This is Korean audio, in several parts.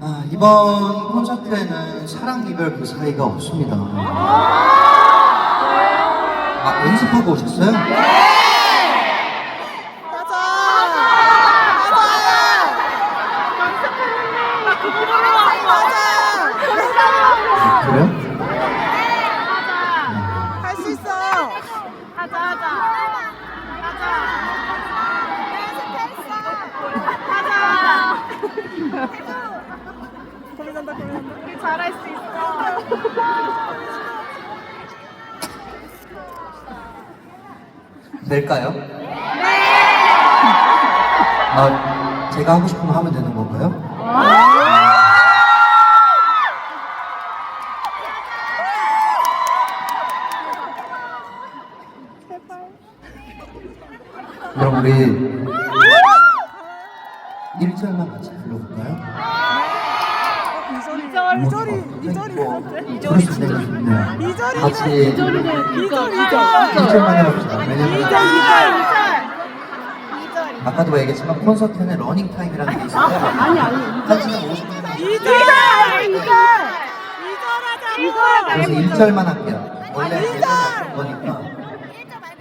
아, 이번 콘서트에는 사랑 이별 그 사이가 없습니다. 아, 연습하고 오셨어요? 아, 그래요? 할 수 있어. 하자 하자 하자 하자 고민한다, 고민한다. 우리 잘할 수 있어 될까요? 네! 아, 제가 하고 싶은 거 하면 되는 건가요? 그럼 우리 1절만 같이 불러볼까요? 이절이, 이절, 이절이, 뭐, 이절이 수 있네요. 좋네요. 이절이, 같이 이절, 이절. 1절만 해봅시다. 왜냐면 이절, 이절. 아까도 얘기했지만 콘서트는 러닝 타임이라는 게 있어요. 아니 아니. 1시간 50분. 이절, 이절. 이절하자고. 그래서 1절만 할게요. 원래 아, 1절 일절! 할 거니까.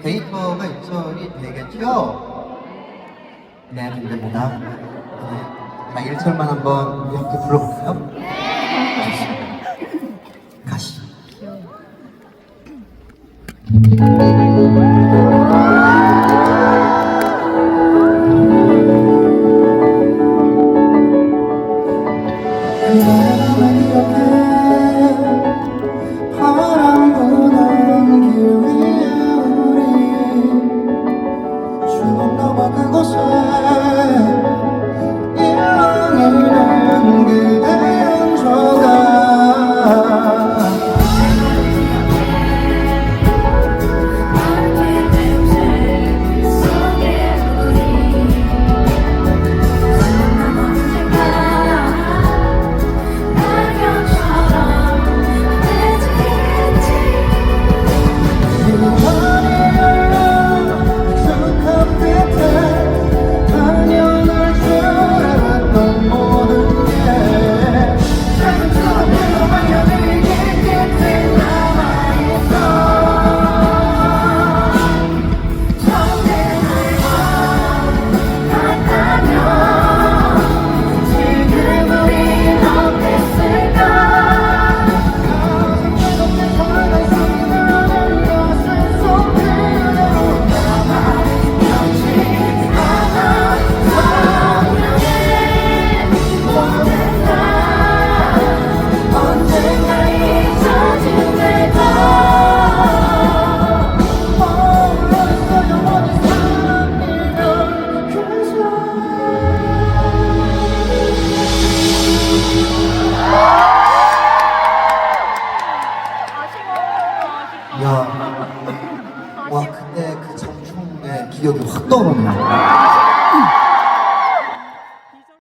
데이터가 1절이 되겠죠? 네, 근데 뭐나. 네. 자, 1절만 한번 이렇게 불러볼까요? 근데 그 장충의 기억이 확 떠오르네요.